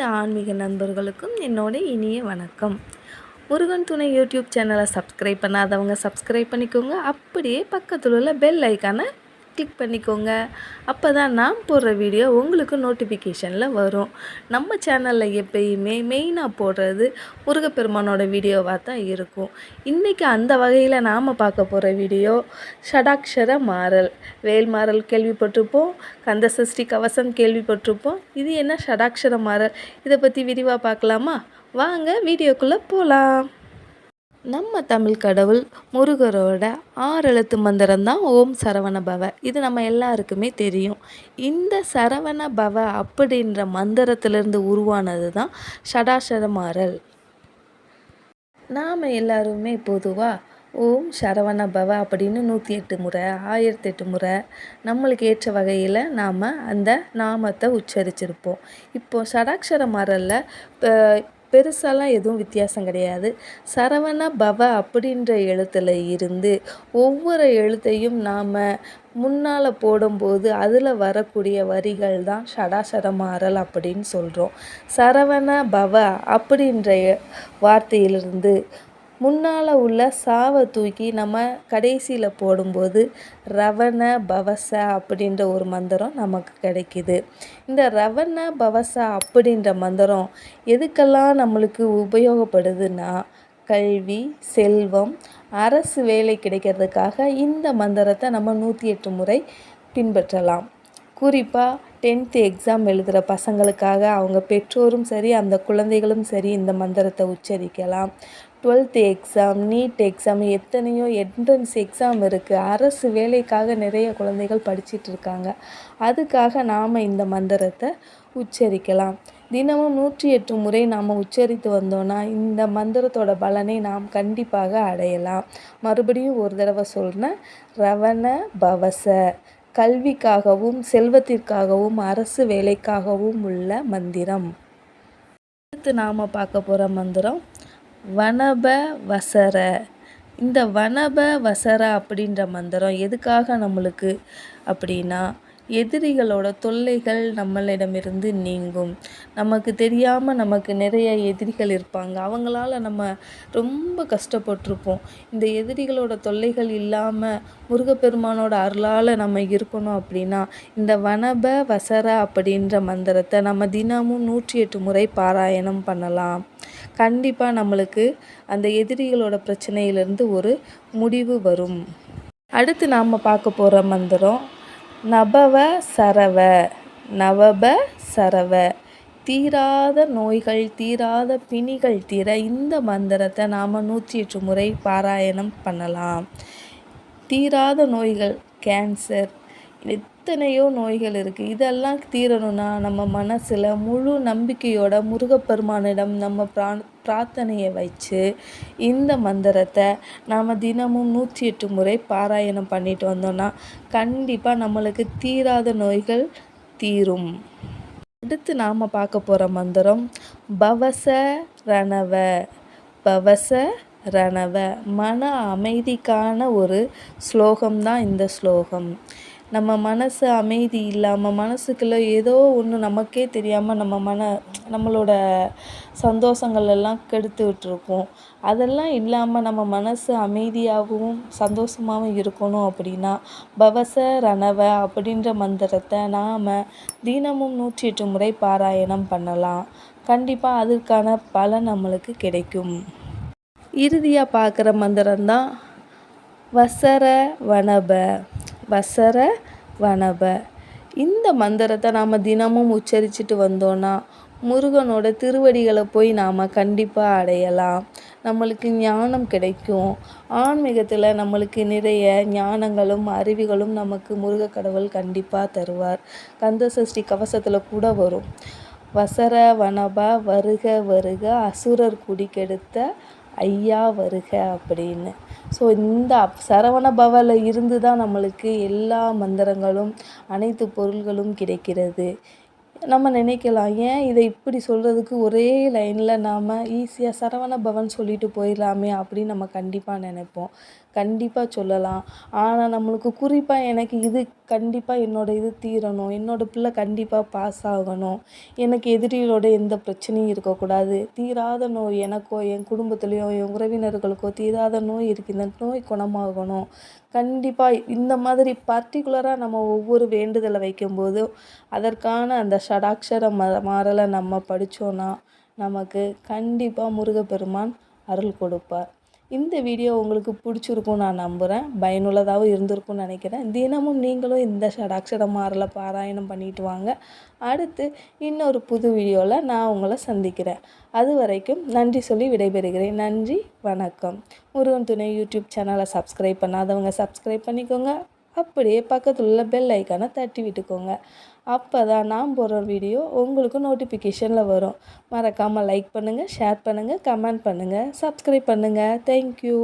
அனைத்து ஆன்மீக நண்பர்களுக்கும் என்னோட இனிய வணக்கம். முருகன் துணை யூடியூப் சேனலை சப்ஸ்கிரைப் பண்ணாதவங்க சப்ஸ்கிரைப் பண்ணிக்கோங்க. அப்படியே பக்கத்தில் உள்ள பெல் ஐக்கானை கிளிக் பண்ணிக்கோங்க. அப்போ தான் நான் போடுற வீடியோ உங்களுக்கு நோட்டிஃபிகேஷனில் வரும். நம்ம சேனலில் எப்பயுமே மெயினாக போடுறது முருகப்பெருமானோட வீடியோவாக தான் இருக்கும். இன்றைக்கி அந்த வகையில் நாம் பார்க்க போகிற வீடியோ ஷடாக்ஷர மாறல். வேல் மாறல் கேள்விப்பட்டிருப்போம் கந்த சஷ்டி கவசம் கேள்விப்பட்டிருப்போம். இது என்ன ஷடாக்ஷர மாறல்? இதை பற்றி விரிவாக பார்க்கலாமா? வாங்க வீடியோக்குள்ளே போகலாம் நம்ம தமிழ் கடவுள் முருகரோட ஆறு எழுத்து மந்திரம் தான் ஓம் சரவண பவ. இது நம்ம எல்லாருக்குமே தெரியும். இந்த சரவண பவ அப்படின்ற மந்திரத்திலிருந்து உருவானது தான் ஷடாஷர நாம் எல்லாருமே பொதுவாக ஓம் சரவண பவ அப்படின்னு நூற்றி எட்டு முறை ஆயிரத்தி எட்டு முறை நம்மளுக்கு ஏற்ற வகையில் நாம் அந்த நாமத்தை உச்சரிச்சிருப்போம். இப்போது ஷடாக்ஷர இப்போ பெருசாலாம் எதுவும் வித்தியாசம் கிடையாது. சரவண பவ அப்படின்ற எழுத்தில் இருந்து ஒவ்வொரு எழுத்தையும் நாம் முன்னால் போடும்போது அதில் வரக்கூடிய வரிகள் தான் சடாசடமாறல் அப்படின்னு சொல்கிறோம் சரவண பவ அப்படின்ற வார்த்தையிலிருந்து முன்னால் உள்ள சாவை தூக்கி நம்ம கடைசியில் போடும்போது ரவண பவச அப்படின்ற ஒரு மந்திரம் நமக்கு கிடைக்கிது. இந்த ரவண பவச அப்படின்ற மந்திரம் எதுக்கெல்லாம் நம்மளுக்கு உபயோகப்படுதுன்னா கல்வி செல்வம் அரசு வேலை கிடைக்கிறதுக்காக இந்த மந்திரத்தை நம்ம நூற்றி எட்டு முறை பின்பற்றலாம். குறிப்பாக டென்த்து எக்ஸாம் எழுதுகிற பசங்களுக்காக அவங்க பெற்றோரும் சரி அந்த குழந்தைகளும் சரி இந்த மந்திரத்தை உச்சரிக்கலாம். டுவெல்த்து எக்ஸாம் நீட் எக்ஸாம் எத்தனையோ என்ட்ரன்ஸ் எக்ஸாம் இருக்குது அரசு வேலைக்காக நிறைய குழந்தைகள் படிச்சிட்டு இருக்காங்க. அதுக்காக நாம் இந்த மந்திரத்தை உச்சரிக்கலாம். தினமும் நூற்றி எட்டு முறை நாம் உச்சரித்து வந்தோன்னா இந்த மந்திரத்தோட பலனை நாம் கண்டிப்பாக அடையலாம். மறுபடியும் ஒரு தடவை சொல்கிறேன் ரவண பவச. கல்விக்காகவும் செல்வத்திற்காகவும் அரசு வேலைக்காகவும் உள்ள மந்திரம். அடுத்து நாம் பார்க்க போகிற மந்திரம் வனப வசர இந்த வனப வசர அப்படின்ற மந்திரம் எதுக்காக நம்மளுக்கு அப்படின்னா எதிரிகளோட தொல்லைகள் நம்மளிடமிருந்து நீங்கும். நமக்கு தெரியாமல் நமக்கு நிறைய எதிரிகள் இருப்பாங்க. அவங்களால நம்ம ரொம்ப கஷ்டப்பட்டிருப்போம். இந்த எதிரிகளோட தொல்லைகள் இல்லாமல் முருகப்பெருமானோட அருளால் நம்ம இருக்கணும் அப்படின்னா இந்த வனப வசர அப்படின்ற மந்திரத்தை நம்ம தினமும் நூற்றி எட்டு முறை பாராயணம் பண்ணலாம். கண்டிப்பாக நம்மளுக்கு அந்த எதிரிகளோட பிரச்சனையிலேருந்து ஒரு முடிவு வரும். அடுத்து நாம் பார்க்க போகிற மந்திரம் நபவ சரவ நவப சரவ. தீராத நோய்கள் தீராத பிணிகள் தீர இந்த மந்திரத்தை நாம் நூற்றி எட்டு முறை பாராயணம் பண்ணலாம். தீராத நோய்கள் கேன்சர் எத்தனையோ நோய்கள் இருக்குது இதெல்லாம் தீரணும்னா நம்ம மனசில் முழு நம்பிக்கையோட முருகப்பெருமானிடம் நம்ம பிராண பிரார்த்தனையை வச்சு இந்த மந்திரத்தை நாம் தினமும் நூற்றி எட்டு முறை பாராயணம் பண்ணிட்டு வந்தோம்னா கண்டிப்பாக நம்மளுக்கு தீராத நோய்கள் தீரும். அடுத்து நாம் பார்க்க போகிற மந்திரம் பவச ரணவ. பவச ரணவ. மன அமைதிக்கான ஒரு ஸ்லோகம் தான் இந்த ஸ்லோகம். நம்ம மனசு அமைதி இல்லாமல் மனசுக்குள்ளே ஏதோ ஒன்று நமக்கே தெரியாமல் நம்ம மன நம்மளோட சந்தோஷங்கள் எல்லாம் கெடுத்து விட்டுருக்கோம். அதெல்லாம் இல்லாமல் நம்ம மனசு அமைதியாகவும் சந்தோஷமாகவும் இருக்கணும் அப்படின்னா பவச ரணவ அப்படின்ற மந்திரத்தை நாம் தினமும் நூற்றி எட்டு முறை பாராயணம் பண்ணலாம். கண்டிப்பாக அதற்கான பலன் நம்மளுக்கு கிடைக்கும். இறுதியாக பார்க்குற மந்திரம்தான் வசர வனப வசர வனப. இந்த மந்திரத்தை நாம் தினமும் உச்சரிச்சுட்டு வந்தோன்னா முருகனோட திருவடிகளை போய் நாம் கண்டிப்பாக அடையலாம். நம்மளுக்கு ஞானம் கிடைக்கும். ஆன்மீகத்தில் நம்மளுக்கு நிறைய ஞானங்களும் அறிவுகளும் நமக்கு முருக கடவுள் கண்டிப்பாக தருவார். கந்த சஷ்டி கவசத்தில் கூட வரும். வசர வனபா வருக வருக அசுரர் குடிக்கெடுத்த ஐயா வருக அப்படின்னு. ஸோ இந்த சரவண பவல இருந்து தான் நம்மளுக்கு எல்லா மந்திரங்களும் அனைத்து பொருள்களும் கிடைக்கிறது. நம்ம நினைக்கலாம். ஏன் இதை இப்படி சொல்கிறதுக்கு ஒரே லைனில் நாம் ஈஸியாக சரவண பவன் சொல்லிட்டு போயிடலாமே அப்படின்னு நம்ம கண்டிப்பாக நினைப்போம். கண்டிப்பாக சொல்லலாம். ஆனால் நம்மளுக்கு குறிப்பாக எனக்கு இது கண்டிப்பாக என்னோடய இது தீரணும். என்னோடய பிள்ளை கண்டிப்பாக பாஸ் ஆகணும். எனக்கு எதிரிகளோட எந்த பிரச்சனையும் இருக்கக்கூடாது. தீராத நோய் எனக்கோ என் குடும்பத்துலேயோ என் உறவினர்களுக்கோ தீராத நோய் இருக்குது இந்த நோய் குணமாகணும். கண்டிப்பாக இந்த மாதிரி பர்டிகுலராக நம்ம ஒவ்வொரு வேண்டுதலை வைக்கும்போதும் அதற்கான அந்த ஷடாக்ஷர ம மாறலை நம்ம படித்தோன்னா நமக்கு கண்டிப்பாக முருகப்பெருமான் அருள் கொடுப்பார். இந்த வீடியோ உங்களுக்கு பிடிச்சிருக்கும் நான் நம்புகிறேன் பயனுள்ளதாகவும் இருந்திருக்கும்னு நினைக்கிறேன். தினமும் நீங்களும் இந்த ஷடாக்ஷர மாறலை பாராயணம் பண்ணிட்டு வாங்க. அடுத்து இன்னொரு புது வீடியோவில் நான் உங்களை சந்திக்கிறேன். அது வரைக்கும் நன்றி சொல்லி விடைபெறுகிறேன். நன்றி வணக்கம். முருகன் துணை யூடியூப் சேனலை சப்ஸ்கிரைப் பண்ணாதவங்க சப்ஸ்கிரைப் பண்ணிக்கோங்க. அப்படியே பக்கத்தில் உள்ள பெல் ஐக்கானை தட்டி விட்டுக்கோங்க. அப்போ தான் நான் போடுற வீடியோ உங்களுக்கு நோட்டிஃபிகேஷனில் வரும். மறக்காமல் லைக் பண்ணுங்கள் ஷேர் பண்ணுங்கள் கமெண்ட் பண்ணுங்கள் சப்ஸ்கிரைப் பண்ணுங்கள் தேங்க்யூ